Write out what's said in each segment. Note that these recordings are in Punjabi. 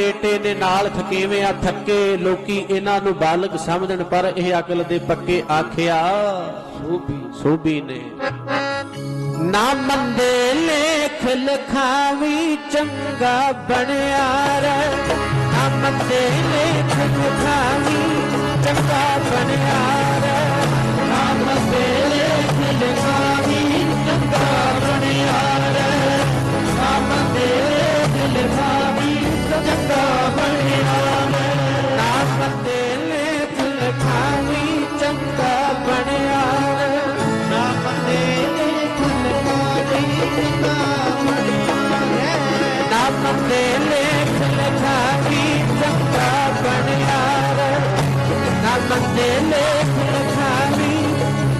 ਲੇਟੇ ਨੇ ਨਾਲ ਥਕੇਵੇਂ ਆ, ਥੱਕੇ ਲੋਕੀ ਇਹਨਾਂ ਨੂੰ ਬਾਲਕ ਸਮਝਣ, ਪਰ ਇਹ ਅਕਲ ਦੇ ਪੱਕੇ ਆਖਿਆ ਸੋਭੀ ਸੋਭੀ ਨੇ। ਨਾ ਮੰਦੇ ਲੇਖ ਲਖਾਵੀ ਚੰਗਾ ਬਣਿਆ ਰੇ ਨਾ ਮੰਦੇ ਲੇਖ ਲਖਾਵੀ ਚੰਗਾ ਬਣਿਆ ਸਾਡੇ ਲੇਖ ਲਖਾਵੀ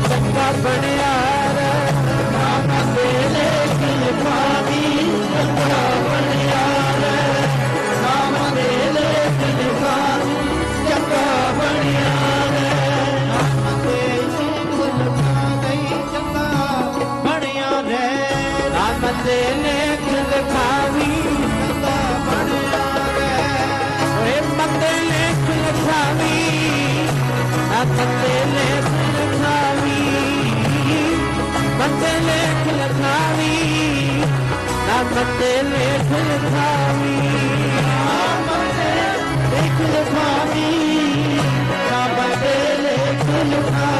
ਸੱਚਾ ਬਣਿਆਰ ਮਾਤਾ ਦੇ ਲੇਖ ਲਖਾਵੀ, ਸੱਚਾ ਬਣਿਆਰ ਮਾਤਾ ਦੇ ਲੇਖ ਲਖਾਵੀ, ਸੱਚਾ ਬਣਿਆਰ ਮਾਤਾ ਦੇ ਲੇਖ ਲਖਾਵੀ, ਸੱਚਾ ਬਣਿਆਰ ਮਾਤਾ ਦੇ ਲੇਖ ਲਖਾਵੀ। ಲೇಖಲ ಧಾರಿ ಮತ್ತೆ ಲೇಖಲ ಧಾರಿ ಲೇಖಲ ಧಾರಿ ಮತ್ತೆ ಲೇಖಲ ಧಾರಿ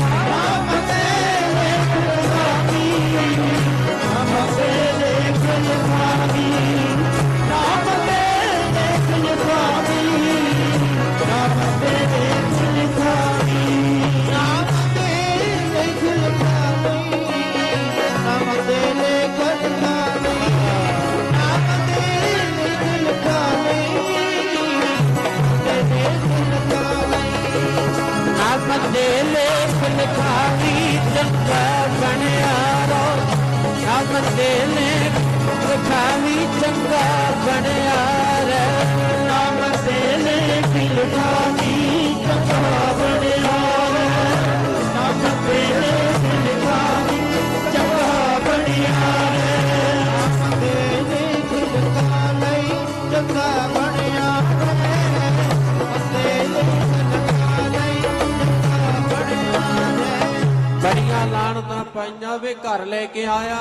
ਨਾਮ ਦੇ ਲੇਖ ਲਖਾਵੀ ਚੰਗਾ ਬਣਿਆ ਰੋ। ਨਾਮ ਦੇ ਲੇਖ ਲਖਾਵੀ ਚੰਗਾ ਬਣਿਆ ਬੜੀਆਂ ਪਾਈਆਂ ਵੇ ਘਰ ਲੈ ਕੇ ਆਇਆ।